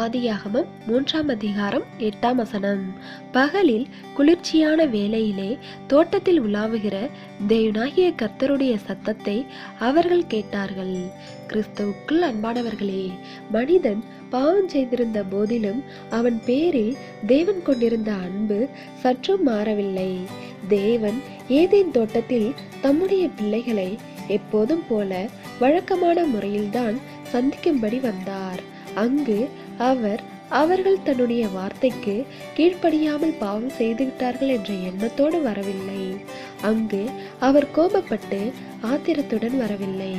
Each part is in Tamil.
ஆதியாகமம் மூன்றாம் அதிகாரம் எட்டாம் வசனம். பகலில் குளிர்ச்சியான வேளையிலே தோட்டத்தில் உலாவுகிற தேவனாகிய கர்த்தருடைய சத்தத்தை அவர்கள் கேட்டார்கள். கிறிஸ்துவுக்குள் அன்பானவர்களே மனிதன் பாவம் செய்திருந்த போதிலும் அவன் பேரில் தேவன் கொண்டிருந்த அன்பு சற்றும் மாறவில்லை. தேவன் ஏதேன் தோட்டத்தில் தம்முடைய பிள்ளைகளை எப்போதும் போல வழக்கமான முறையில்தான் சந்திக்கும்படி வந்தார். அங்கு அவர் அவர்கள் தன்னுடைய வார்த்தைக்கு கீழ்ப்படியாமல் பாவம் செய்துவிட்டார்கள் என்ற எண்ணத்தோடு வரவில்லை. அங்கு அவர் கோபப்பட்டு ஆத்திரத்துடன் வரவில்லை.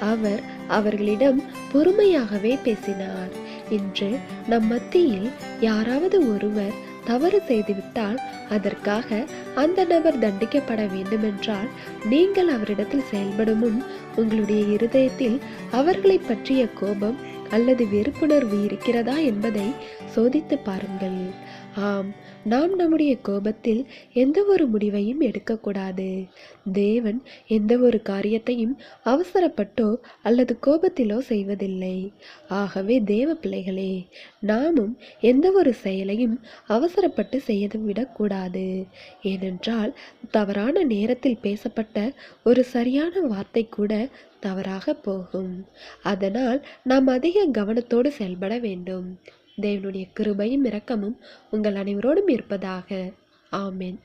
அவர் அவர்களிடம் பொறுமையாகவே பேசினார். இன்று நம் மத்தியில் யாராவது ஒருவர் தவறு செய்துவிட்டால் அதற்காக அந்த நபர் தண்டிக்கப்பட வேண்டுமென்றால் நீங்கள் அவரிடத்தில் செயல்படும் முன் உங்களுடைய இருதயத்தில் அவர்களை பற்றிய கோபம் அல்லது வெறுப்புணர்வு இருக்கிறதா என்பதை சோதித்து பாருங்கள். ஆம் நாம் நம்முடைய கோபத்தில் எந்த ஒரு முடிவையும் எடுக்கக்கூடாது. தேவன் எந்த ஒரு காரியத்தையும் அவசரப்பட்டோ அல்லது கோபத்திலோ செய்வதில்லை. ஆகவே தேவ பிள்ளைகளே நாமும் எந்த ஒரு செயலையும் அவசரப்பட்டு செய்து விடக்கூடாது. ஏனென்றால் தவறான நேரத்தில் பேசப்பட்ட ஒரு சரியான வார்த்தை கூட தவறாக போகும். அதனால் நாம் அதிக கவனத்தோடு செயல்பட வேண்டும். தேவனுடைய கிருபையும் இரக்கமும் உங்கள் அனைவரோடும் இருப்பதாக. ஆமேன்.